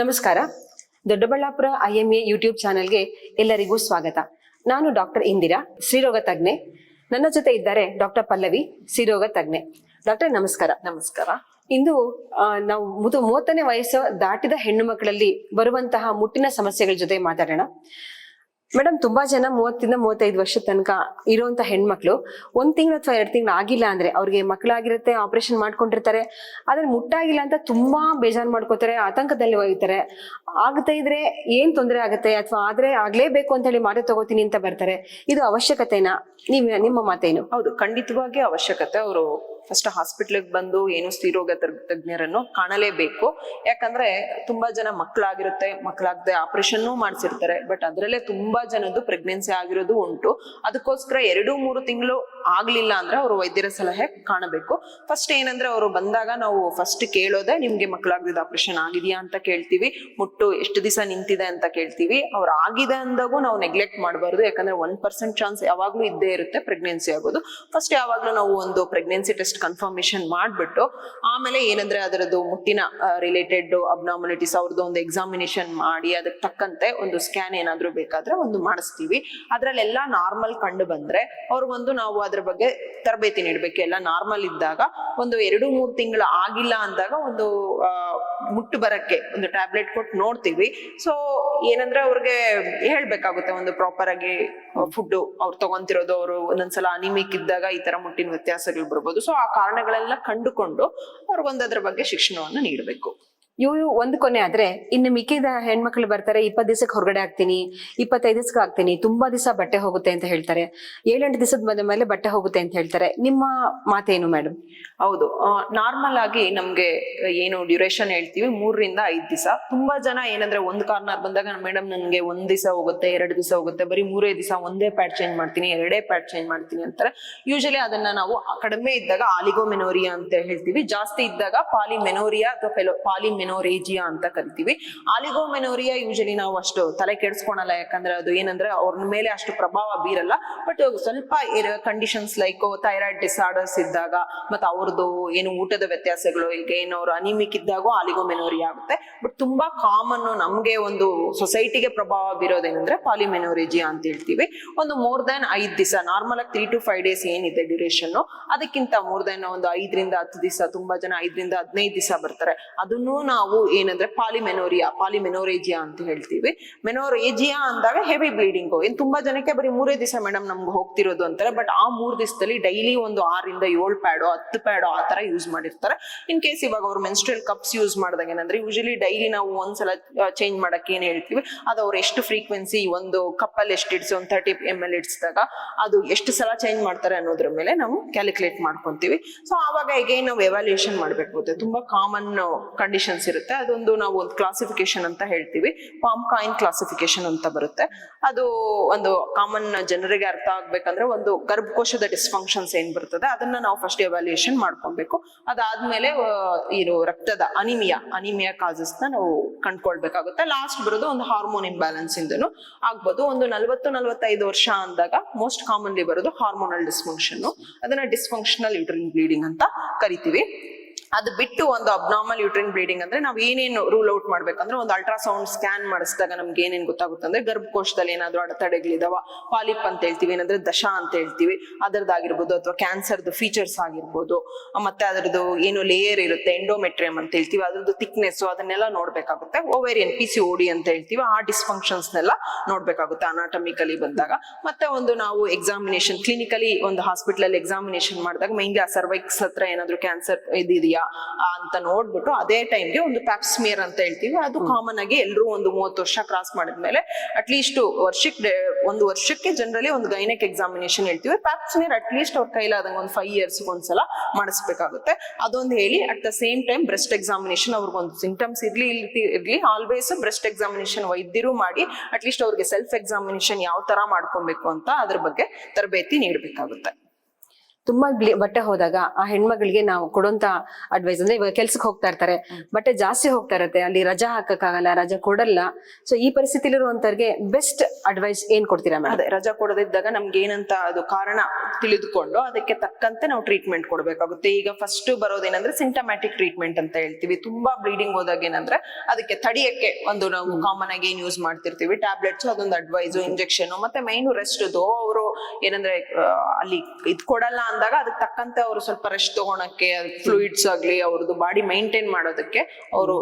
ನಮಸ್ಕಾರ. Doddaballapura IMA YouTube ಚಾನೆಲ್ಗೆ ಎಲ್ಲರಿಗೂ ಸ್ವಾಗತ. ನಾನು ಡಾಕ್ಟರ್ ಇಂದಿರಾ ಶ್ರೀರೋಗ ತಜ್ಞೆ. ನನ್ನ ಜೊತೆ ಇದ್ದಾರೆ ಡಾಕ್ಟರ್ ಪಲ್ಲವಿ ಶ್ರೀರೋಗ ತಜ್ಞೆ. ಡಾಕ್ಟರ್ ನಮಸ್ಕಾರ. ನಮಸ್ಕಾರ. ಇಂದು ನಾವು ಮುದು ಮೂವತ್ತನೇ ವಯಸ್ಸು ದಾಟಿದ ಹೆಣ್ಣು ಮಕ್ಕಳಲ್ಲಿ ಬರುವಂತಹ ಮುಟ್ಟಿನ ಸಮಸ್ಯೆಗಳ ಜೊತೆ ಮಾತಾಡೋಣ. ಮೇಡಮ್, ತುಂಬಾ ಜನ ಮೂವತ್ತಿಂದ ಮೂವತ್ತೈದು ವರ್ಷ ತನಕ ಇರುವಂತ ಹೆಣ್ಮಕ್ಳು ಒಂದ್ ತಿಂಗಳು ಅಥವಾ ಎರಡು ತಿಂಗಳು ಆಗಿಲ್ಲ ಅಂದ್ರೆ ಅವ್ರಿಗೆ ಮಕ್ಕಳಾಗಿರುತ್ತೆ ಆಪರೇಷನ್ ಮಾಡ್ಕೊಂಡಿರ್ತಾರೆ, ಆದ್ರೆ ಮುಟ್ಟಾಗಿಲ್ಲ ಅಂತ ತುಂಬಾ ಬೇಜಾರ್ ಮಾಡ್ಕೋತಾರೆ, ಆತಂಕದಲ್ಲಿ ಒಯ್ತಾರೆ. ಆಗ್ತಾ ಇದ್ರೆ ಏನ್ ತೊಂದರೆ ಆಗುತ್ತೆ ಅಥವಾ ಆದ್ರೆ ಆಗ್ಲೇಬೇಕು ಅಂತ ಹೇಳಿ ಮಾತು ತಗೋತೀನಿ ಅಂತ ಬರ್ತಾರೆ. ಇದು ಅವಶ್ಯಕತೆನಾ? ನೀವ್ ನಿಮ್ಮ ಮಾತೇನು? ಹೌದು ಖಂಡಿತವಾಗಿ ಅವಶ್ಯಕತೆ. ಅವರು ಫಸ್ಟ್ ಹಾಸ್ಪಿಟ್ಲಿಗೆ ಬಂದು ಏನು ಸ್ತ್ರೀರೋಗ ತಜ್ಞ- ತಜ್ಞರನ್ನು ಕಾಣಲೇಬೇಕು. ಯಾಕಂದ್ರೆ ತುಂಬಾ ಜನ ಮಕ್ಕಳಾಗಿರುತ್ತೆ ಮಕ್ಕಳಾಗದೆ ಆಪರೇಷನ್ ಮಾಡಿಸಿರ್ತಾರೆ ಬಟ್ ಅದರಲ್ಲೇ ತುಂಬಾ ಜನದ್ದು ಪ್ರೆಗ್ನೆನ್ಸಿ ಆಗಿರೋದು ಉಂಟು. ಅದಕ್ಕೋಸ್ಕರ ಎರಡು ಮೂರು ತಿಂಗಳು ಆಗ್ಲಿಲ್ಲ ಅಂದ್ರೆ ಅವರು ವೈದ್ಯರ ಸಲಹೆ ಕಾಣಬೇಕು. ಫಸ್ಟ್ ಏನಂದ್ರೆ ಅವರು ಬಂದಾಗ ನಾವು ಫಸ್ಟ್ ಕೇಳೋದೆ, ನಿಮ್ಗೆ ಮಕ್ಕಳಾಗದಿದ್ದ ಆಪರೇಷನ್ ಆಗಿದೆಯಾ? ಅಂತ ಕೇಳ್ತೀವಿ. ಮುಟ್ಟು ಎಷ್ಟು ದಿವಸ ನಿಂತಿದೆ? ಅಂತ ಕೇಳ್ತೀವಿ. ಅವ್ರು ಆಗಿದೆ ಅಂದಾಗೂ ನಾವು ನೆಗ್ಲೆಕ್ಟ್ ಮಾಡಬಾರ್ದು. ಯಾಕಂದ್ರೆ ಒನ್ ಪರ್ಸೆಂಟ್ ಚಾನ್ಸ್ ಯಾವಾಗ್ಲೂ ಇದ್ದೇ ಇರುತ್ತೆ ಪ್ರೆಗ್ನೆನ್ಸಿ ಆಗೋದು. ಫಸ್ಟ್ ಯಾವಾಗ್ಲೂ ನಾವು ಒಂದು ಪ್ರೆಗ್ನೆನ್ಸಿ ಟೆಸ್ಟ್ ಕನ್ಫರ್ಮೇಶನ್ ಮಾಡ್ಬಿಟ್ಟು, ಆಮೇಲೆ ಏನಂದ್ರೆ ಅದರದ್ದು ಮುಟ್ಟಿನ ರಿಲೇಟೆಡ್ ಅಬ್ನಾಮಿಲಿಟೀಸ್ ಅವ್ರದ್ದು ಒಂದು ಎಕ್ಸಾಮಿನೇಷನ್ ಮಾಡಿ, ಅದಕ್ಕೆ ತಕ್ಕಂತೆ ಒಂದು ಸ್ಕ್ಯಾನ್ ಏನಾದ್ರೂ ಬೇಕಾದ್ರೆ ಒಂದು ಮಾಡಿಸ್ತೀವಿ. ಅದ್ರಲ್ಲೆಲ್ಲ ನಾರ್ಮಲ್ ಕಂಡು ಬಂದ್ರೆ ಅವ್ರಿಗೊಂದು ನಾವು ಅದ್ರ ಬಗ್ಗೆ ತರಬೇತಿ ನೀಡಬೇಕು. ಎಲ್ಲ ನಾರ್ಮಲ್ ಇದ್ದಾಗ ಒಂದು ಎರಡು, ಮೂರು ತಿಂಗಳು ಆಗಿಲ್ಲ ಅಂದಾಗ ಒಂದು ಮುಟ್ಟು ಬರಕ್ಕೆ ಒಂದು ಟ್ಯಾಬ್ಲೆಟ್ ಕೊಟ್ಟು ನೋಡ್ತೀವಿ. ಸೊ ಏನಂದ್ರೆ ಅವ್ರಿಗೆ ಹೇಳ್ಬೇಕಾಗುತ್ತೆ ಒಂದು ಪ್ರಾಪರ್ ಆಗಿ ಫುಡ್ ಅವ್ರು ತಗೊಂತಿರೋದು, ಅವರು ಒಂದೊಂದ್ಸಲ ಅನಿಮಿಕ್ ಇದ್ದಾಗ ಈ ತರ ಮುಟ್ಟಿನ ವ್ಯತ್ಯಾಸಗಳು ಬರ್ಬೋದು. ಸೊ ಆ ಕಾರಣಗಳೆಲ್ಲ ಕಂಡುಕೊಂಡು ಅವ್ರಿಗೊಂದು ಅದ್ರ ಬಗ್ಗೆ ಶಿಕ್ಷಣವನ್ನು ನೀಡಬೇಕು. ಇವು ಒಂದು ಕೊನೆ ಆದ್ರೆ, ಇನ್ನು ಮಿಕ್ಕಿದ ಹೆಣ್ಮಕ್ಳು ಬರ್ತಾರೆ, ಇಪ್ಪತ್ತು ದಿವಸಕ್ಕೆ ಹೊರಗಡೆ ಆಗ್ತೀನಿ ಇಪ್ಪತ್ತೈದು ದಿವಸಕ್ಕೆ ಆಗ್ತೀನಿ ತುಂಬಾ ದಿವಸ ಬಟ್ಟೆ ಹೋಗುತ್ತೆ ಅಂತ ಹೇಳ್ತಾರೆ. ಏಳೆಂಟು ದಿವಸದ ಬಂದ ಮೇಲೆ ಬಟ್ಟೆ ಹೋಗುತ್ತೆ ಅಂತ ಹೇಳ್ತಾರೆ. ನಿಮ್ಮ ಮಾತೇನು ಮೇಡಮ್ ಹೌದು. ನಾರ್ಮಲ್ ಆಗಿ ನಮ್ಗೆ ಏನು ಡ್ಯೂರೇಷನ್ ಹೇಳ್ತೀವಿ, ಮೂರರಿಂದ ಐದ್ ದಿವಸ. ತುಂಬಾ ಜನ ಏನಂದ್ರೆ, ಒಂದ್ ಕಾರ್ನರ್ ಬಂದಾಗ ಮೇಡಮ್ ನನ್ಗೆ ಒಂದ್ ದಿವಸ ಹೋಗುತ್ತೆ, ಎರಡು ದಿವಸ ಹೋಗುತ್ತೆ, ಬರೀ ಮೂರೇ ದಿವಸ ಒಂದೇ ಪ್ಯಾಡ್ ಚೇಂಜ್ ಮಾಡ್ತೀನಿ, ಎರಡೇ ಪ್ಯಾಡ್ ಚೇಂಜ್ ಮಾಡ್ತೀನಿ ಅಂತಾರೆ. ಯೂಶಲಿ ಅದನ್ನ ನಾವು ಕಡಿಮೆ ಇದ್ದಾಗ ಆಲಿಗೋ ಮೆನೋರಿಯಾ ಅಂತ ಹೇಳ್ತೀವಿ. ಜಾಸ್ತಿ ಇದ್ದಾಗ ಪಾಲಿ ಮೆನೋರಿಯಾ ಅಥವಾ ಪೆಲೋ ಪಾಲಿಮೆನೋರೇಜಿಯಾ ಅಂತ ಕರಿತೀವಿ. ಆಲಿಗೋಮೆನೋರಿಯಾ ಯೂಶಲಿ ನಾವು ಅಷ್ಟು ತಲೆ ಕೆಡಿಸ್ಕೊಳಲ್ಲ, ಯಾಕಂದ್ರೆ ಅದು ಏನಂದ್ರೆ ಅವ್ರ ಮೇಲೆ ಅಷ್ಟು ಪ್ರಭಾವ ಬೀರಲ್ಲ. ಬಟ್ ಸ್ವಲ್ಪ ಕಂಡೀಷನ್ಸ್ ಲೈಕ್ ಥೈರಾಯ್ಡ್ ಡಿಸಾರ್ಡರ್ಸ್ ಇದ್ದಾಗ ಮತ್ತೆ ಅವ್ರದ್ದು ಏನು ಊಟದ ವ್ಯತ್ಯಾಸಗಳು, ಈಗ ಏನು ಅವ್ರು ಅನಿಮಿಕ್ ಆಲಿಗೋ ಮೆನೋರಿಯಾ ಆಗುತ್ತೆ. ಬಟ್ ತುಂಬಾ ಕಾಮನ್ ನಮ್ಗೆ ಒಂದು ಸೊಸೈಟಿಗೆ ಪ್ರಭಾವ ಬೀರೋದೇನಂದ್ರೆ ಪಾಲಿಮೆನೋರಿಜಿಯಾ ಅಂತ ಹೇಳ್ತೀವಿ. ಒಂದು ಮೋರ್ ದನ್ ಐದ್ ದಿವಸ ನಾರ್ಮಲ್ ಆಗಿ ತ್ರೀ ಟು ಫೈವ್ ಡೇಸ್ ಏನಿದೆ ಡ್ಯೂರೇಷನ್ ಅದಕ್ಕಿಂತ ಮೋರ್ ದನ್ ಒಂದು ಐದರಿಂದ ಹತ್ತು ದಿವಸ ತುಂಬಾ ಜನ ಐದರಿಂದ ಹದಿನೈದು ದಿವಸ ಬರ್ತಾರೆ. ಅದನ್ನು ನಾವು ಏನಂದ್ರೆ ಪಾಲಿಮೆನೋರಿಯಾ, ಪಾಲಿಮೆನೋರೇಜಿಯಾ ಅಂತ ಹೇಳ್ತೀವಿ. ಮೆನೋರೇಜಿಯಾ ಅಂದಾಗ ಹೆವಿ ಬ್ಲೀಡಿಂಗ್. ಏನ್ ತುಂಬಾ ಜನಕ್ಕೆ ಬರೀ ಮೂರೇ ದಿವಸ ಮೇಡಮ್ ನಮ್ಗೆ ಹೋಗ್ತಿರೋದು ಅಂತಾರೆ, ಬಟ್ ಆ ಮೂರ್ ದಿವಸದಲ್ಲಿ ಡೈಲಿ ಒಂದು ಆರಿಂದ ಏಳು ಪ್ಯಾಡು, ಹತ್ತು ಪ್ಯಾಡು ಆ ತರ ಯೂಸ್ ಮಾಡಿರ್ತಾರೆ. ಇನ್ ಕೇಸ್ ಇವಾಗ ಅವ್ರು ಮೆನ್ಸ್ಟ್ರಲ್ ಕಪ್ಸ್ ಯೂಸ್ ಮಾಡಿದಾಗ ಏನಂದ್ರೆ ಯೂಶಲಿ ಡೈಲಿ ನಾವು ಒಂದ್ಸಲ ಚೇಂಜ್ ಮಾಡಕ್ಕೆ ಏನ್ ಹೇಳ್ತೀವಿ, ಅದು ಅವ್ರು ಎಷ್ಟು ಫ್ರೀಕ್ವೆನ್ಸಿ ಒಂದು ಕಪ್ಪಲ್ಲಿ ಎಷ್ಟು ಇಡ್ಸಿ, ಒಂದು ತರ್ಟಿ ಎಂ ಎಲ್ ಇಡ್ಸಿದಾಗ ಅದು ಎಷ್ಟು ಸಲ ಚೇಂಜ್ ಮಾಡ್ತಾರೆ ಅನ್ನೋದ್ರ ಮೇಲೆ ನಾವು ಕ್ಯಾಲ್ಕುಲೇಟ್ ಮಾಡ್ಕೊಂತೀವಿ. ಸೊ ಆವಾಗ ಎಗೈನ್ ನಾವು ಎವ್ಯಾಲ್ಯೂಯೇಷನ್ ಮಾಡ್ಬೇಕು. ತುಂಬಾ ಕಾಮನ್ ಕಂಡೀಷನ್ಸ್ ಇರುತ್ತೆ. ಅದೊಂದು ನಾವು ಒಂದು ಕ್ಲಾಸಿಫಿಕೇಶನ್ ಅಂತ ಹೇಳ್ತೀವಿ. ಪಾಮ್ ಕಾಯಿನ್ ಕ್ಲಾಸಿಫಿಕೇಶನ್ ಅಂತ ಬರುತ್ತೆ. ಅದು ಒಂದು ಕಾಮನ್ ಜನರಿಗೆ ಅರ್ಥ ಆಗ್ಬೇಕಂದ್ರೆ ಒಂದು ಗರ್ಭಕೋಶದ ಡಿಸ್ಫಂಕ್ಷನ್ಸ್ ಏನ್ ಬರ್ತದೆ, ಅದನ್ನ ನಾವು ಫಸ್ಟ್ ಎವ್ಯಾಲ್ಯೂಯೇಷನ್ ಮಾಡ್ಕೊಬೇಕು. ಅದಾದ್ಮೇಲೆ ಏನು ರಕ್ತದ ಅನಿಮಿಯಾ ಅನಿಮಿಯಾ ಕಾಸಸ್ನ ನಾವು ಕಂಡ್ಕೊಳ್ಬೇಕಾಗುತ್ತೆ. ಲಾಸ್ಟ್ ಬರೋದು ಒಂದು ಹಾರ್ಮೋನ್ ಇಂಬ್ಯಾಲೆನ್ಸ್ ಇಂದನು ಆಗ್ಬೋದು. ಒಂದು ನಲವತ್ತು, ನಲವತ್ತೈದು ವರ್ಷ ಅಂದಾಗ ಮೋಸ್ಟ್ ಕಾಮನ್ಲಿ ಬರೋದು ಹಾರ್ಮೋನಲ್ ಡಿಸ್ಫಂಕ್ಷನ್ ಅದನ್ನ ಡಿಸ್ಫಂಕ್ಷನಲ್ ಯೂಟ್ರಿನ್ ಬ್ಲೀಡಿಂಗ್ ಅಂತ ಕರಿತೀವಿ. ಅದು ಬಿಟ್ಟು ಒಂದು ಅಬ್ನಾರ್ಮಲ್ ಯೂಟ್ರಿನ್ ಬ್ಲೀಡಿಂಗ್ ಅಂದ್ರೆ ನಾವು ಏನೇನು ರೂಲ್ ಔಟ್ ಮಾಡ್ಬೇಕಂದ್ರೆ ಒಂದು ಅಲ್ಟ್ರಾಸೌಂಡ್ ಸ್ಕ್ಯಾನ್ ಮಾಡಿಸಿದಾಗ ನಮ್ಗೆ ಏನೇನು ಗೊತ್ತಾಗುತ್ತೆ ಅಂದ್ರೆ ಗರ್ಭಕೋಶದಲ್ಲಿ ಏನಾದ್ರು ಅಡೆತಡೆಗಳಿದಾವ ಪಾಲಿಪ್ ಅಂತ ಹೇಳ್ತೀವಿ, ಏನಂದ್ರೆ ದಶ ಅಂತ ಹೇಳ್ತೀವಿ, ಅದರದ್ದಾಗಿರ್ಬೋದು ಅಥವಾ ಕ್ಯಾನ್ಸರ್ದು ಫೀಚರ್ಸ್ ಆಗಿರ್ಬೋದು, ಮತ್ತೆ ಅದರದ್ದು ಏನು ಲೇಯರ್ ಇರುತ್ತೆ ಎಂಡೋಮೆಟ್ರಿಯಮ್ ಅಂತ ಹೇಳ್ತೀವಿ, ಅದ್ರದ್ದು ಥಿಕ್ನೆಸ್ ಅದನ್ನೆಲ್ಲ ನೋಡ್ಬೇಕಾಗುತ್ತೆ ಓವೇರಿಯನ್ ಪಿ ಸಿ ಓಡಿ ಅಂತ ಹೇಳ್ತೀವಿ, ಆ ಡಿಸ್ಫಂಕ್ಷನ್ಸ್ನೆಲ್ಲ ನೋಡ್ಬೇಕಾಗುತ್ತೆ ಅನಾಟಮಿಕಲಿ ಬಂದಾಗ. ಮತ್ತೆ ಒಂದು ನಾವು ಎಕ್ಸಾಮಿನೇಷನ್ ಕ್ಲಿನಿಕಲಿ ಒಂದು ಹಾಸ್ಪಿಟಲ್ ಎಕ್ಸಾಮಿನೇಷನ್ ಮಾಡಿದಾಗ ಮೈನ್ಲಿ ಆ ಸರ್ವೈಕ್ಸ್ ಹತ್ರ ಏನಾದ್ರು ಕ್ಯಾನ್ಸರ್ ಇದಿದೆಯಾ ಅಂತ ನೋಡ್ಬಿಟ್ಟು ಅದೇ ಟೈಮ್ಗೆ ಒಂದು ಪ್ಯಾಪ್ಸ್ಮಿಯರ್ ಅಂತ ಹೇಳ್ತೀವಿ. ಅದು ಕಾಮನ್ ಆಗಿ ಎಲ್ಲರೂ ಒಂದು ಮೂವತ್ತು ವರ್ಷ ಕ್ರಾಸ್ ಮಾಡಿದ್ಮೇಲೆ ಅಟ್ಲೀಸ್ಟ್ ವರ್ಷಕ್ಕೆ ಒಂದು ವರ್ಷಕ್ಕೆ ಜನರಲಿ ಒಂದು ಗೈನಕ್ ಎಕ್ಸಾಮಿನೇಷನ್ ಹೇಳ್ತೀವಿ. ಪ್ಯಾಪ್ಸ್ಮಿಯರ್ ಅಟ್ಲೀಸ್ಟ್ ಅವ್ರ ಕೈಲಾದಂಗೆ ಒಂದು ಫೈವ್ ಇಯರ್ಸ್ ಒಂದ್ಸಲ ಮಾಡಿಸ್ಬೇಕಾಗುತ್ತೆ. ಅದೊಂದು ಹೇಳಿ at the same time breast examination ಅವ್ರಿಗೊಂದು ಸಿಂಟಮ್ಸ್ ಇರ್ಲಿ ಇರ್ಲಿ ಆಲ್ವೇಸ್ ಬ್ರೆಸ್ಟ್ ಎಕ್ಸಾಮಿನೇಷನ್ ವೈದ್ಯರು ಮಾಡಿ ಅಟ್ಲೀಸ್ಟ್ ಅವ್ರಿಗೆ ಸೆಲ್ಫ್ ಎಕ್ಸಾಮಿನೇಷನ್ ಯಾವ ತರ ಮಾಡ್ಕೊಬೇಕು ಅಂತ ಅದ್ರ ಬಗ್ಗೆ ತರಬೇತಿ ನೀಡಬೇಕಾಗುತ್ತೆ. ತುಂಬಾ ಬಟ್ಟೆ ಹೋದಾಗ ಆ ಹೆಣ್ಮಗಳಿಗೆ ನಾವು ಕೊಡುವಂತ ಅಡ್ವೈಸ್ ಅಂದ್ರೆ ಇವಾಗ ಕೆಲ್ಸಕ್ಕೆ ಹೋಗ್ತಾ ಇರ್ತಾರೆ. ಬಟ್ಟೆ ಜಾಸ್ತಿ ಹೋಗ್ತಾ ಇರತ್ತೆ ಅಲ್ಲಿ ರಜಾ ಹಾಕಕ್ಕಾಗಲ್ಲ ರಜಾ ಕೊಡಲ್ಲ. ಸೊ ಈ ಪರಿಸ್ಥಿತಿಲಿರುವಂತವ್ರಿಗೆ ಬೆಸ್ಟ್ ಅಡ್ವೈಸ್ ಏನ್ ಕೊಡ್ತೀರಾ ಅದೇ ರಜಾ ಕೊಡದಿದ್ದಾಗ ನಮ್ಗೆ ಏನಂತ ಅದು ಕಾರಣ ತಿಳಿದುಕೊಂಡು ಅದಕ್ಕೆ ತಕ್ಕಂತೆ ನಾವು ಟ್ರೀಟ್ಮೆಂಟ್ ಕೊಡಬೇಕಾಗುತ್ತೆ. ಈಗ ಫಸ್ಟ್ ಬರೋದೇನಂದ್ರೆ ಸಿಂಟಮ್ಯಾಟಿಕ್ ಟ್ರೀಟ್ಮೆಂಟ್ ಅಂತ ಹೇಳ್ತೀವಿ. ತುಂಬಾ ಬ್ಲೀಡಿಂಗ್ ಹೋದಾಗ ಏನಂದ್ರೆ ಅದಕ್ಕೆ ತಡಿಯಕ್ಕೆ ಒಂದು ನಾವು ಕಾಮನ್ ಆಗಿ ಏನ್ ಯೂಸ್ ಮಾಡ್ತಿರ್ತೀವಿ. ಟ್ಯಾಬ್ಲೆಟ್ಸ್ ಅದೊಂದು ಅಡ್ವೈಸ್ ಇಂಜೆಕ್ಷನ್ ಮತ್ತೆ ಮೈನ್ ರೆಸ್ಟ್ ಅವರು ಏನಂದ್ರೆ ಅಲ್ಲಿ ಇದ್ ಕೊಡಲ್ಲ ಅಂದಾಗ ಅದಕ್ಕೆ ತಕ್ಕಂತೆ ಅವರು ಸ್ವಲ್ಪ ರೆಸ್ಟ್ ತಗೋಣಕ್ಕೆ ಫ್ಲೂಯಿಡ್ಸ್ ಆಗ್ಲಿ ಅವ್ರದ್ದು ಬಾಡಿ ಮೈಂಟೈನ್ ಮಾಡೋದಕ್ಕೆ ಅವರು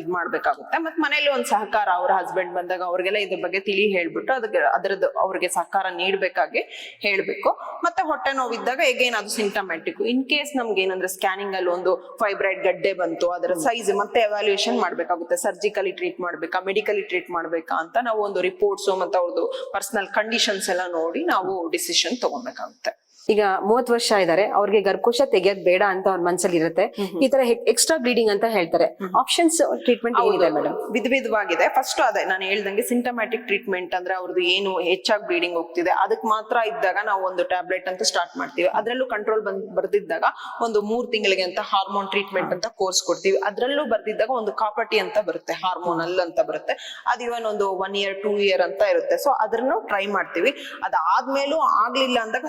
ಇದ್ ಮಾಡ್ಬೇಕಾಗುತ್ತೆ. ಮತ್ತೆ ಮನೇಲಿ ಒಂದ್ ಸಹಕಾರ ಅವ್ರ ಹಸ್ಬೆಂಡ್ ಬಂದಾಗ ಅವ್ರಿಗೆಲ್ಲ ಇದ್ರ ಬಗ್ಗೆ ತಿಳಿ ಹೇಳ್ಬಿಟ್ಟು ಅದಕ್ಕೆ ಅದ್ರದ್ದು ಅವ್ರಿಗೆ ಸಹಕಾರ ನೀಡ್ಬೇಕಾಗಿ ಹೇಳ್ಬೇಕು. ಮತ್ತೆ ಹೊಟ್ಟೆ ನೋವಿದ್ದಾಗ ಎಗೇನ್ ಅದು ಸಿಂಟಮ್ಯಾಟಿಕ್ ಇನ್ ಕೇಸ್ ನಮ್ಗೆ ಏನಂದ್ರೆ ಸ್ಕ್ಯಾನಿಂಗ್ ಅಲ್ಲಿ ಒಂದು ಫೈಬ್ರೈಡ್ ಗಡ್ಡೆ ಬಂತು, ಅದರ ಸೈಜ್ ಮತ್ತೆ ಅವ್ಯಾಲ್ಯೂಯೇಷನ್ ಮಾಡ್ಬೇಕಾಗುತ್ತೆ. ಸರ್ಜಿಕಲಿ ಟ್ರೀಟ್ ಮಾಡ್ಬೇಕಾ ಮೆಡಿಕಲಿ ಟ್ರೀಟ್ ಮಾಡ್ಬೇಕಾ ಅಂತ ನಾವು ಒಂದು ರಿಪೋರ್ಟ್ಸ್ ಮತ್ತೆ ಅವ್ರದ್ದು ಪರ್ಸನಲ್ ಕಂಡೀಷನ್ಸ್ ಎಲ್ಲ ನೋಡಿ ನಾವು ಡಿಸಿಷನ್ ತಗೊಬೇಕಾಗುತ್ತೆ ಈಗ ಮೂವತ್ ವರ್ಷ ಇದಾರೆ ಅವ್ರಿಗೆ ಗರ್ಭಕೋಶ ತೆಗಿಯೋದ್ ಬೇಡ ಅಂತ ಅವ್ರ ಮನ್ಸಲ್ಲಿ ಇರುತ್ತೆ ಈ ತರ ಎಕ್ಸ್ಟ್ರಾ ಬ್ಲೀಡಿಂಗ್ ಅಂತ ಹೇಳ್ತಾರೆ. ಆಪ್ಷನ್ಸ್ ಟ್ರೀಟ್ಮೆಂಟ್ ಏನಿದೆ ಮೇಡಮ್ ವಿಧ ವಿಧವಾಗಿದೆ. ಫಸ್ಟ್ ಅದೇ ನಾನು ಹೇಳ್ದಂಗೆ ಸಿಂಟಮ್ಯಾಟಿಕ್ ಟ್ರೀಟ್ಮೆಂಟ್ ಅಂದ್ರೆ ಅವ್ರದ್ದು ಏನು ಹೆಚ್ಚಾಗಿ ಬ್ಲೀಡಿಂಗ್ ಹೋಗ್ತಿದೆ ಅದಕ್ಕೆ ಮಾತ್ರ ಇದ್ದಾಗ ನಾವು ಒಂದು ಟ್ಯಾಬ್ಲೆಟ್ ಅಂತ ಸ್ಟಾರ್ಟ್ ಮಾಡ್ತೀವಿ. ಅದ್ರಲ್ಲೂ ಕಂಟ್ರೋಲ್ ಬಂದ್ ಬರ್ದಿದ್ದಾಗ ಒಂದು ಮೂರ್ ತಿಂಗಳಿಗೆ ಅಂತ ಹಾರ್ಮೋನ್ ಟ್ರೀಟ್ಮೆಂಟ್ ಅಂತ ಕೋರ್ಸ್ ಕೊಡ್ತೀವಿ. ಅದ್ರಲ್ಲೂ ಬರ್ದಿದ್ದಾಗ ಒಂದು ಕಾಪಟಿ ಅಂತ ಬರುತ್ತೆ ಹಾರ್ಮೋನಲ್ ಅಂತ ಬರುತ್ತೆ. ಅದು ಇವನ್ ಒಂದು ಒನ್ ಇಯರ್ ಟೂ ಇಯರ್ ಅಂತ ಇರುತ್ತೆ. ಸೊ ಅದನ್ನು ಟ್ರೈ ಮಾಡ್ತೀವಿ. ಅದಾದ್ಮೇಲೂ ಆಗ್ಲಿಲ್ಲ ಅಂದಾಗ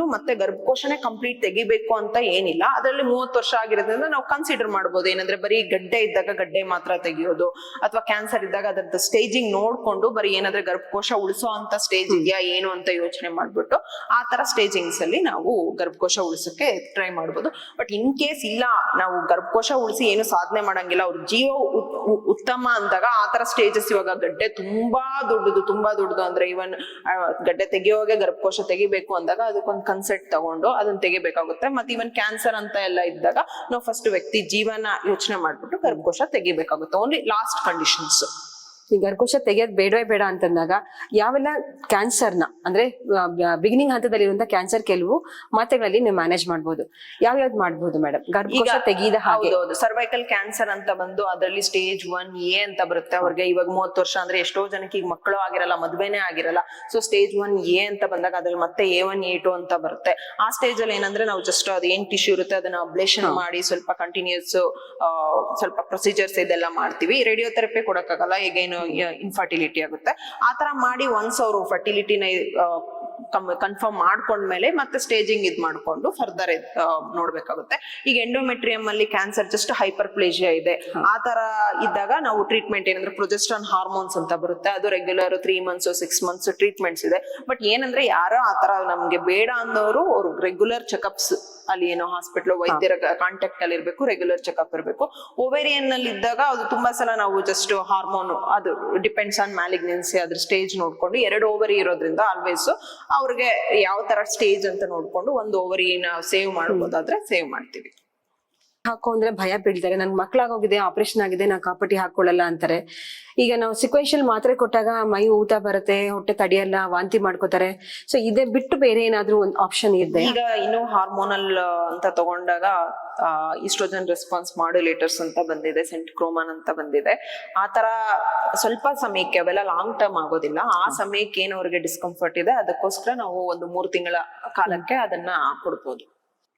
ಸರ್ಜಿಕಲಿನೂ ಮತ್ತೆ ಗರ್ಭಕೋಶನೇ ಕಂಪ್ಲೀಟ್ ತೆಗಿಬೇಕು ಅಂತ ಏನಿಲ್ಲ. ಅದರಲ್ಲಿ ಮೂವತ್ತು ವರ್ಷ ಆಗಿರೋದ್ರಿಂದ ನಾವು ಕನ್ಸಿಡರ್ ಮಾಡ್ಬೋದು. ಏನಂದ್ರೆ ಬರೀ ಗಡ್ಡೆ ಇದ್ದಾಗ ಗಡ್ಡೆ ಮಾತ್ರ ತೆಗಿಯೋದು ಅಥವಾ ಕ್ಯಾನ್ಸರ್ ಇದ್ದಾಗ ಅದರದ ಸ್ಟೇಜಿಂಗ್ ನೋಡ್ಕೊಂಡು ಬರೀ ಏನಾದ್ರೆ ಗರ್ಭಕೋಶ ಉಳಿಸೋ ಅಂತ ಸ್ಟೇಜ್ ಇದೆಯಾ ಏನು ಅಂತ ಯೋಚನೆ ಮಾಡ್ಬಿಟ್ಟು ಆ ತರ ಸ್ಟೇಜಿಂಗ್ಸ್ ಅಲ್ಲಿ ನಾವು ಗರ್ಭಕೋಶ ಉಳಿಸಕ್ಕೆ ಟ್ರೈ ಮಾಡ್ಬೋದು. ಬಟ್ ಇನ್ ಕೇಸ್ ಇಲ್ಲ, ನಾವು ಗರ್ಭಕೋಶ ಉಳಿಸಿ ಏನು ಸಾಧನೆ ಮಾಡಂಗಿಲ್ಲ, ಅವ್ರ ಜೀವ ಉತ್ತಮ ಅಂದಾಗ ಆ ತರ ಸ್ಟೇಜಸ್ ಇವಾಗ ಗಡ್ಡೆ ತುಂಬಾ ದೊಡ್ಡದು ತುಂಬಾ ದೊಡ್ಡದು ಅಂದ್ರೆ ಇವನ್ ಗಡ್ಡೆ ತೆಗಿಯೋಗೆ ಗರ್ಭಕೋಶ ತೆಗಿಬೇಕು ಅಂದಾಗ ಅದಕ್ಕೊಂದು ಕನ್ಸೆಪ್ಟ್ ತಗೊಂಡು ಅದನ್ನ ತೆಗಿಬೇಕಾಗುತ್ತೆ. ಮತ್ತೆ ಇವನ್ ಕ್ಯಾನ್ಸರ್ ಅಂತ ಎಲ್ಲ ಇದ್ದಾಗ ನಾವು ಫಸ್ಟ್ ವ್ಯಕ್ತಿ ಜೀವನ ಯೋಚನೆ ಮಾಡ್ಬಿಟ್ಟು ಗರ್ಭಕೋಶ ತೆಗಿಬೇಕಾಗುತ್ತೆ. ಓನ್ಲಿ ಲಾಸ್ಟ್ ಕಂಡೀಷನ್ಸ್ ಈ ಗರ್ಭಕೋಶ ತೆಗೆಯೋದು ಬೇಡವೇ ಬೇಡ ಅಂತಂದಾಗ ಯಾವೆಲ್ಲ ಕ್ಯಾನ್ಸರ್ನ ನ ಅಂದ್ರೆ ಬಿಗಿನಿಂಗ್ ಹಂತದಲ್ಲಿ ಇರುವಂತ ಕ್ಯಾನ್ಸರ್ ಕೆಲವು ಮಾತ್ರೆಗಳಲ್ಲಿ ನೀವು ಮ್ಯಾನೇಜ್ ಮಾಡ್ಬೋದು. ಯಾವ ಯಾವ್ದು ಮಾಡ್ಬೋದು ಮೇಡಮ್ ಗರ್ಭಕೋಶ ತೆಗೆದ ಹಾಗೆ. ಸರ್ವೈಕಲ್ ಕ್ಯಾನ್ಸರ್ ಅಂತ ಬಂದು ಅದರಲ್ಲಿ ಸ್ಟೇಜ್ ಒನ್ ಎ ಅಂತ ಬರುತ್ತೆ. ಅವ್ರಿಗೆ ಇವಾಗ ಮೂವತ್ತು ವರ್ಷ ಅಂದ್ರೆ ಎಷ್ಟೋ ಜನಕ್ಕೆ ಈಗ ಮಕ್ಕಳು ಆಗಿರಲ್ಲ ಮದ್ವೆನೇ ಆಗಿರಲ್ಲ. ಸೊ ಸ್ಟೇಜ್ ಒನ್ ಎ ಅಂತ ಬಂದಾಗ ಅದ್ರಲ್ಲಿ ಮತ್ತೆ ಎ ಒನ್ ಎ ಟು ಅಂತ ಬರುತ್ತೆ. ಆ ಸ್ಟೇಜ್ ಅಲ್ಲಿ ಏನಂದ್ರೆ ನಾವು ಜಸ್ಟ್ ಅದು ಏನ್ ಟಿಶ್ಯೂ ಇರುತ್ತೆ ಅದನ್ನ ಅಬ್ಲೇಷನ್ ಮಾಡಿ ಸ್ವಲ್ಪ ಕಂಟಿನ್ಯೂಸ್ ಸ್ವಲ್ಪ ಪ್ರೊಸೀಜರ್ಸ್ ಇದೆಲ್ಲ ಮಾಡ್ತೀವಿ. ರೇಡಿಯೋಥೆರಪಿ ಕೊಡಕ್ಕಾಗಲ್ಲ. ಈಗೇನು ಇನ್ಫರ್ಟಿಲಿಟಿ ಆಗುತ್ತೆ. ಆ ತರ ಮಾಡಿ ಒನ್ಸ್ ಅವರು ಫರ್ಟಿಲಿಟಿನ ಕನ್ಫರ್ಮ್ ಮಾಡ್ಕೊಂಡ್ಮೇಲೆ ಮತ್ತೆ ಸ್ಟೇಜಿಂಗ್ ಇದ್ ಮಾಡ್ಕೊಂಡು ಫರ್ದರ್ ನೋಡ್ಬೇಕಾಗುತ್ತೆ. ಈಗ ಎಂಡೋಮೆಟ್ರಿಯಂ ಅಲ್ಲಿ ಕ್ಯಾನ್ಸರ್ ಜಸ್ಟ್ ಹೈಪರ್ ಪ್ಲೇಜಿಯಾ ಇದೆ ಆ ತರ ಇದ್ದಾಗ ನಾವು ಟ್ರೀಟ್ಮೆಂಟ್ ಏನಂದ್ರೆ ಪ್ರೊಜೆಸ್ಟ್ರಾನ್ ಹಾರ್ಮೋನ್ಸ್ ಅಂತ ಬರುತ್ತೆ. ಅದು regular three months six months treatments ಇದೆ. ಬಟ್ ಏನಂದ್ರೆ ಯಾರೋ ಆ ತರ ನಮ್ಗೆ ಬೇಡ ಅನ್ನೋರು ಅವ್ರು ರೆಗ್ಯುಲರ್ ಚೆಕಪ್ಸ್ ಅಲ್ಲಿ ಏನೋ ಹಾಸ್ಪಿಟಲ್ ವೈದ್ಯರ ಕಾಂಟ್ಯಾಕ್ಟ್ ಅಲ್ಲಿ ಇರಬೇಕು ರೆಗ್ಯುಲರ್ ಚೆಕಪ್ ಇರಬೇಕು. ಓವೇರಿಯನ್ನಲ್ಲಿ ಇದ್ದಾಗ ಅದು ತುಂಬಾ ಸಲ ನಾವು ಜಸ್ಟ್ ಹಾರ್ಮೋನ್ ಅದು ಡಿಪೆಂಡ್ಸ್ ಆನ್ ಮ್ಯಾಲಿಗ್ನೆನ್ಸಿ ಅದ್ರ ಸ್ಟೇಜ್ ನೋಡ್ಕೊಂಡು ಎರಡು ಓವರಿ ಇರೋದ್ರಿಂದ ಆಲ್ವೇಸ್ ಅವ್ರಿಗೆ ಯಾವ ತರ ಸ್ಟೇಜ್ ಅಂತ ನೋಡ್ಕೊಂಡು ಒಂದು ಓವರಿನ ಸೇವ್ ಮಾಡಬಹುದಾದ್ರೆ ಸೇವ್ ಮಾಡ್ತೀವಿ. ಹಾಕೋ ಅಂದ್ರೆ ಭಯ ಬೀಳ್ತಾರೆ. ನನ್ ಮಕ್ಳಾಗೋಗಿದೆ ಆಪರೇಷನ್ ಆಗಿದೆ ನಾ ಕಾಪಟಿ ಹಾಕೊಳ್ಳಲ್ಲ ಅಂತಾರೆ. ಈಗ ನಾವು ಸಿಕ್ವೆನ್ಷಿಯಲ್ ಮಾತ್ರೆ ಕೊಟ್ಟಾಗ ಮೈ ಊತ ಬರುತ್ತೆ ಹೊಟ್ಟೆ ತಡಿಯಲ್ಲ ವಾಂತಿ ಮಾಡ್ಕೋತಾರೆ. ಸೊ ಇದೇ ಬಿಟ್ಟು ಬೇರೆ ಏನಾದ್ರೂ ಒಂದು ಆಪ್ಷನ್ ಇದೆ ಈಗ ಇನ್ನು ಹಾರ್ಮೋನಲ್ ಅಂತ ತಗೊಂಡಾಗ ಈಸ್ಟ್ರೋಜನ್ ರೆಸ್ಪಾನ್ಸ್ ಮಾಡ್ಯುಲೇಟರ್ಸ್ ಅಂತ ಬಂದಿದೆ ಸೆಂಟ್ ಕ್ರೋಮನ್ ಅಂತ ಬಂದಿದೆ. ಆ ತರ ಸ್ವಲ್ಪ ಸಮಯಕ್ಕೆ ಅವೆಲ್ಲ ಲಾಂಗ್ ಟರ್ಮ್ ಆಗೋದಿಲ್ಲ. ಆ ಸಮಯಕ್ಕೆ ಏನು ಅವ್ರಿಗೆ ಡಿಸ್ಕಂಫರ್ಟ್ ಇದೆ ಅದಕ್ಕೋಸ್ಕರ ನಾವು ಒಂದು ಮೂರು ತಿಂಗಳ ಕಾಲಕ್ಕೆ ಅದನ್ನ ಕೊಡ್ಬೋದು.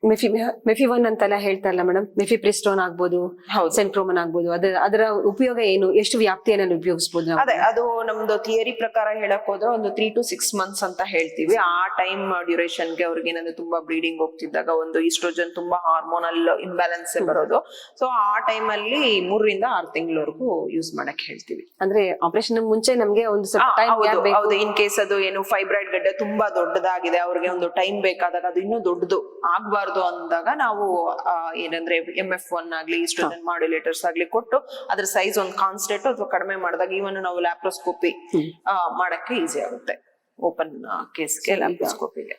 ಮೆಫಿ ಮೆಫಿ ಮೆಫಿವನ್ ಅಂತೆಲ್ಲ ಹೇಳ್ತಾರಲ್ಲ ಮೇಡಮ್ ಮೆಫಿಪ್ರಿಸ್ಟೋನ್ ಆಗ್ಬೋದು ಹೌದು. ಸೆಂಟ್ರೋಮನ್ ಆಗ್ಬೋದು. ಅದ ಅದರ ಉಪಯೋಗ ಏನು? ಎಷ್ಟು ವ್ಯಾಪ್ತಿಯನ್ನು ಉಪಯೋಗಿಸಬಹುದು ಅದೇ ಅದು ನಮ್ದು ಥಿಯರಿ ಪ್ರಕಾರ ಹೇಳಕ್ ಹೋದ್ರೆ ಒಂದು ತ್ರೀ ಟು ಸಿಕ್ಸ್ ಮಂತ್ಸ್ ಅಂತ ಹೇಳ್ತೀವಿ. ಆ ಟೈಮ್ ಡ್ಯೂರೇಷನ್ಗೆ ಅವ್ರಿಗೆ ಏನಂದ್ರೆ ತುಂಬಾ ಬ್ಲೀಡಿಂಗ್ ಹೋಗ್ತಿದ್ದಾಗ ಒಂದು ಈಸ್ಟ್ರೋಜನ್ ತುಂಬಾ ಹಾರ್ಮೋನಲ್ ಇಂಬ್ಯಾಲೆನ್ಸ್ ಬರೋದು. ಸೊ ಆ ಟೈಮ್ ಅಲ್ಲಿ ಮೂರರಿಂದ ಆರು ತಿಂಗಳವರೆಗೂ ಯೂಸ್ ಮಾಡಕ್ ಹೇಳ್ತೀವಿ. ಅಂದ್ರೆ ಆಪರೇಷನ್ ಮುಂಚೆ ನಮ್ಗೆ ಒಂದು ಹೌದು ಇನ್ ಕೇಸ್ ಅದು ಏನು ಫೈಬ್ರಾಯ್ಡ್ ಗಡ್ಡೆ ತುಂಬಾ ದೊಡ್ಡದಾಗಿದೆ ಅವ್ರಿಗೆ ಒಂದು ಟೈಮ್ ಬೇಕಾದಾಗ ಅದು ಇನ್ನೂ ದೊಡ್ಡದು ಆಗ್ಬಾರ್ದು ಅಂದಾಗ ನಾವು ಏನಂದ್ರೆ ಎಂ ಎಫ್ ಒನ್ ಆಗ್ಲಿ ಸ್ಟೂಡೆಂಟ್ ಮಾಡ್ಯುಲೇಟರ್ಸ್ ಆಗ್ಲಿ ಕೊಟ್ಟು ಅದ್ರ ಸೈಜ್ ಒಂದು ಕಾನ್ಸ್ಟೆಂಟ್ ಅಥವಾ ಕಡಿಮೆ ಮಾಡಿದಾಗ ಇವನ್ ನಾವು ಲ್ಯಾಪ್ರೋಸ್ಕೋಪಿ ಮಾಡಕ್ಕೆ ಈಸಿ ಆಗುತ್ತೆ. ಓಪನ್ ಕೇಸ್ಗೆ ಲ್ಯಾಪ್ರೋಸ್ಕೋಪಿಗೆ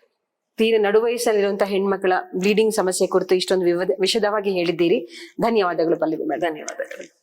ತೀರ ನಡುವಯಸ್ಸಲ್ಲಿರುವಂತಹ ಹೆಣ್ಮಕ್ಳ ಬ್ಲೀಡಿಂಗ್ ಸಮಸ್ಯೆ ಕುರಿತು ಇಷ್ಟೊಂದು ವಿವದ ವಿಶದವಾಗಿ ಹೇಳಿದ್ದೀರಿ. ಧನ್ಯವಾದಗಳು ಮೇಡಮ್ ಧನ್ಯವಾದಗಳು.